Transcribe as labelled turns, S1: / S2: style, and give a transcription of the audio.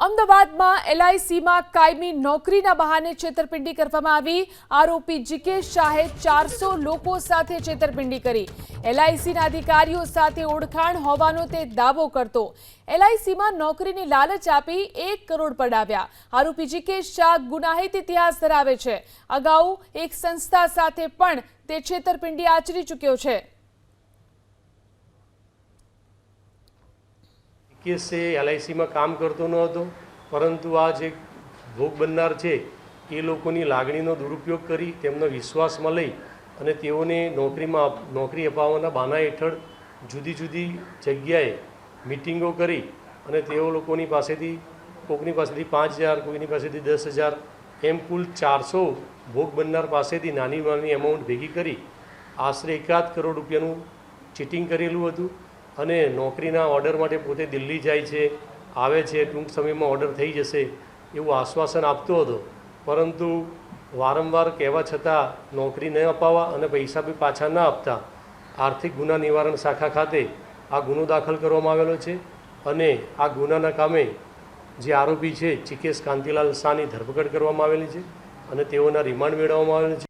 S1: અમદાવાદમાં એલઆઈસીમાં કાયમી નોકરીના બહાને છેતરપિંડી કરવામાં આવી. આરોપી જીકેશ શાહે ચારસો લોકો સાથે છેતરપિંડી કરી. એલઆઈસીના અધિકારીઓ સાથે ઓળખાણ હોવાનો તે દાવો કરતો. એલઆઈસીમાં નોકરીની લાલચ આપી એક કરોડ પડાવ્યા. આરોપી જીકેશ શાહ ગુનાહિત ઇતિહાસ ધરાવે છે. અગાઉ એક સંસ્થા સાથે પણ તે છેતરપિંડી આચરી ચૂક્યો છે.
S2: કેસ છે એલઆઈસીમાં કામ કરતો ન હતો, પરંતુ આ જે ભોગ બનનાર છે, એ લોકોની લાગણીનો દુરુપયોગ કરી તેમનો વિશ્વાસમાં લઈ અને તેઓને નોકરીમાં નોકરી અપાવવાના બાના હેઠળ જુદી જુદી જગ્યાએ મિટિંગો કરી અને તેઓ લોકોની પાસેથી, કોકની પાસેથી પાંચ હજાર, કોઈની પાસેથી દસ હજાર, એમ કુલ ચારસો ભોગ બનનાર પાસેથી નાની નાની એમાઉન્ટ ભેગી કરી આશરે એકાદ કરોડ રૂપિયાનું ચીટિંગ કરેલું હતું. અને નોકરીના ઓર્ડર માટે પોતે દિલ્હી જાય છે, આવે છે, ટૂંક સમયમાં ઓર્ડર થઈ જશે એવું આશ્વાસન આપતો હતો. પરંતુ વારંવાર કહેવા છતાં નોકરી ન અપાવવા અને પૈસા બી પાછા ન આપતા આર્થિક ગુના નિવારણ શાખા ખાતે આ ગુનો દાખલ કરવામાં આવેલો છે અને આ ગુનાના કામે જે આરોપી છે, ચિકેશ કાંતિલાલ શાહની ધરપકડ કરવામાં આવેલી છે અને તેઓના રિમાન્ડ મેળવવામાં આવેલ છે.